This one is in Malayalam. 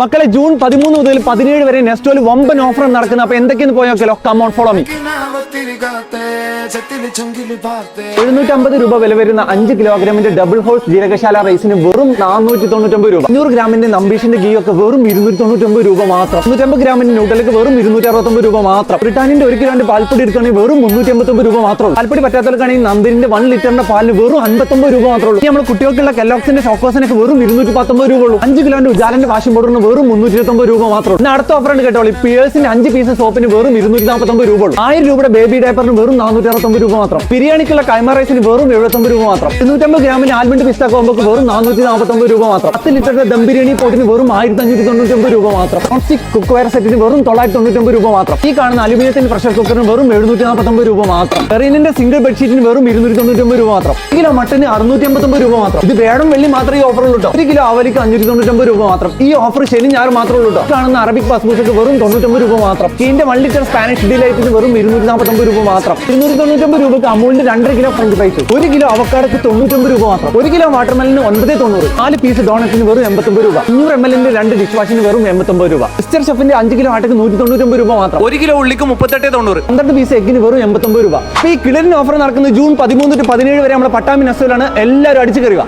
മക്കളെ ജൂൺ പതിമൂന്ന് മുതൽ പതിനേഴ് വരെ നെസ്റ്റോൽ വമ്പൻ ഓഫർ നടക്കുന്നത് അപ്പൊ എന്തൊക്കെയെന്ന് പോയോക്കലോ കമോൺ ഫോളോ മീ എഴുന്നൂറ്റമ്പത് രൂപ വില വരുന്ന അഞ്ച് കിലോഗ്രാമിന്റെ ഡബിൾ ഹോൾസ് ജീരകശാല റൈസിന് വെറും നാനൂറ്റി തൊണ്ണൂറ്റൊമ്പത് രൂപ. അഞ്ഞൂറ് ഗ്രാമിന്റെ നമ്പീഷിന്റെ ഗീ ഒക്കെ വെറും ഇരുന്നൂറ്റി തൊണ്ണൂറ്റൊമ്പത് രൂപ മാത്രം. മുന്നൂറ്റമ്പത് ഗ്രാമിന്റെ ന്യൂട്ടലേക്ക് വെറും ഇരുന്നൂറ്റി അറുപത്തൊമ്പത് രൂപ മാത്രം. ബ്രിട്ടാനിന്റെ ഒരു കിലോന്റെ പാൽപ്പൊടി എടുക്കുകയാണെങ്കിൽ വെറും മുന്നൂറ്റി അമ്പത്തൊമ്പത് രൂപ മാത്രം പാൽപ്പൊടി പറ്റാത്തവർക്കാണെങ്കിൽ നന്ദിന്റെ വൺ ലിറ്ററിന്റെ പാലിന് വെറും അൻപത്തൊമ്പത് രൂപ മാത്രമേ ഉള്ളൂ. നമ്മൾ കുട്ടികൾക്കുള്ള കെല്ലോക്സിന്റെ ചോക്കോസിനൊക്കെ വെറും ഇരുന്നൂറ്റി പത്തൊമ്പത് രൂപ ഉള്ളൂ. അഞ്ച് കിലോന്റെ ഉജാലന്റെ വാഷിംഗ് പൗഡറിന് വെറും മുന്നൂറ്റി ഇരുപത്തൊമ്പത് രൂപ മാത്രം പിന്നെ അടുത്ത ഓഫർ കേട്ടോ ഈ പിയേഴ്സിന്റെ അഞ്ച് പീസ് സോപ്പിന് വെറും ഇരുന്നൂറ്റി നാൽപ്പത്തൊമ്പത് രൂപ ഉള്ളൂ ആയിരം രൂപയുടെ ബേബി ഡയപ്പറിന് വെറും നാനൂറ്റി അറുപത്തൊമ്പത് രൂപ മാത്രം ബിരിയാണിക്കുള്ള കൈമ റൈസിന് വെറും എഴുപത്തൊമ്പത് രൂപ മാത്രം ഇരുന്നൂറ്റമ്പത് ഗ്രാമിന് ആൽമണ്ട് പിസ്ത കോമ്പോക്ക് വെറും നാനൂറ്റി നാൽപ്പത്തൊമ്പത് രൂപ മാത്രം പത്ത് ലിറ്ററിന്റെ ദം ബിരിയാണി പോട്ടിന് വെറും ആയിരത്തി അഞ്ഞൂറ്റി തൊണ്ണൂറ്റൊമ്പത് രൂപ മാത്രം നോൺസ്റ്റിക് കുക്ക് വയർ സെറ്റിന് വെറും തൊള്ളായിരത്തി തൊണ്ണൂറ്റൊമ്പത് രൂപ മാത്രം ഈ കാണുന്ന അലുമിനിയത്തിന്റെ പ്രഷർ കുക്കറിന് വെറും എഴുന്നൂറ്റി നാൽപ്പത്തൊമ്പത് രൂപ മാത്രം പെറീനിന്റെ സിംഗിൾ ബെഡ്ഷീറ്റിന് വെറും ഇരുന്നൂറ്റി തൊണ്ണൂറ്റൊമ്പത് രൂപ മാത്രം ഒരു കിലോ മട്ടന് അറുന്നൂറ്റി അമ്പത്തൊമ്പത് രൂപ മാത്രം ഇത് വേണം വെള്ളി മാത്രമേ ഈ കേട്ടോ ഒരു കിലോ അവലിക്ക് അഞ്ഞൂറ്റി തൊണ്ണൂറ്റൊമ്പത് രൂപ മാത്രം ഈ ഓഫർ ശനി ഞാറും മാത്രമേ ഉള്ളൂ കേട്ടോ കാണുന്ന അറബിക് പാസ്പോർട്ട് വെറും തൊണ്ണൂറ്റൊമ്പത് രൂപ മാത്രം. ഇതിന്റെ വൺ ലിറ്റർ സ്പാനിഷ് ഡിലൈറ്റിന് വെറും ഇരുന്നൂറ്റി നാൽപ്പത്തൊമ്പത് രൂപ മാത്രം. ഇരുന്നൂറ്റി തൊണ്ണൂറ്റൊമ്പത് രൂപയ്ക്ക് അമൂലിന്റെ രണ്ടര കിലോ ഫ്രഞ്ച് ഫ്രൈസ് ഒരു കിലോ അവക്കാടക്ക് തൊണ്ണൂറ്റൊമ്പത് രൂപ മാത്രം. ഒരു കിലോ വാട്ടർമെലിന് ഒൻപത് തൊണ്ണൂറ്. നാല് പീസ് ഡോണറ്റിന് വെറും എൺപത്തൊമ്പത് രൂപ. അഞ്ഞൂറ് എം എല്ലിന്റെ രണ്ട് ഡിഷ് വാഷിന് വെറും എൺപത്തൊമ്പത് രൂപ. മിസ്റ്റർ ഷെഫിന്റെ അഞ്ച് കിലോ ആട്ടക്ക് നൂറ്റി തൊണ്ണൂറ്റൊമ്പത് രൂപ മാത്രം. ഒരു കിലോ ഉള്ളിക്ക് മുപ്പത്തെട്ട് തൊണ്ണൂറ്. പന്ത്രണ്ട് പീസ് എഗ്ഗിന് വെറും എൺപത്തൊമ്പത് രൂപ. ഈ കിളറിന് ഓഫർ നടക്കുന്നത് ജൂൺ പതിമൂന്ന് ടു പതിനേഴ് വരെ നമ്മുടെ നെസ്റ്റോയിലാണ് എല്ലാവരും അടിച്ചു കയറുക.